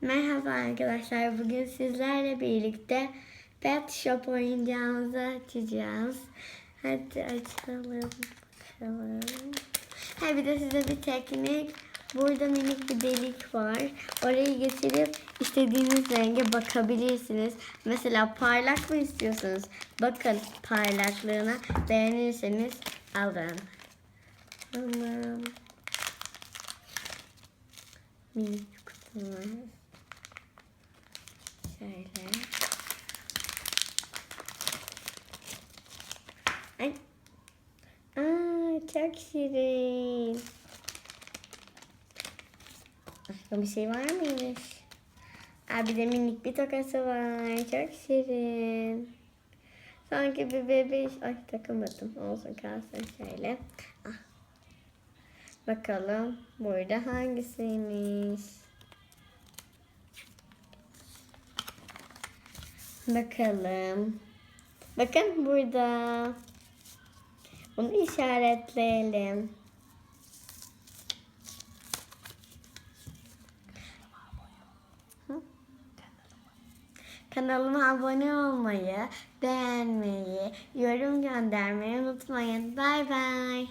Merhaba arkadaşlar. Bugün sizlerle birlikte Pet Shop oyuncağımızı açacağız. Hadi açalım bakalım. Ha bir de size bir teknik. Burada minik bir delik var. Orayı geçirip istediğiniz renge bakabilirsiniz. Mesela parlak mı istiyorsunuz? Bakın parlaklığına. Beğenirseniz alın. Alın. Minik kutumuz. Şöyle. Ay. Aa, çok şirin. Başka bir şey var mıymış? Aa, bir de minik bir tokası var. Çok şirin. Sanki bir bebeğiş. Ay takamadım. Olsun kalsın şöyle. Ah. Bakalım burada hangisiymiş? Bakalım. Bakın burada. Bunu işaretleyelim. Kanalıma abone olmayı, beğenmeyi, yorum göndermeyi unutmayın. Bay bay.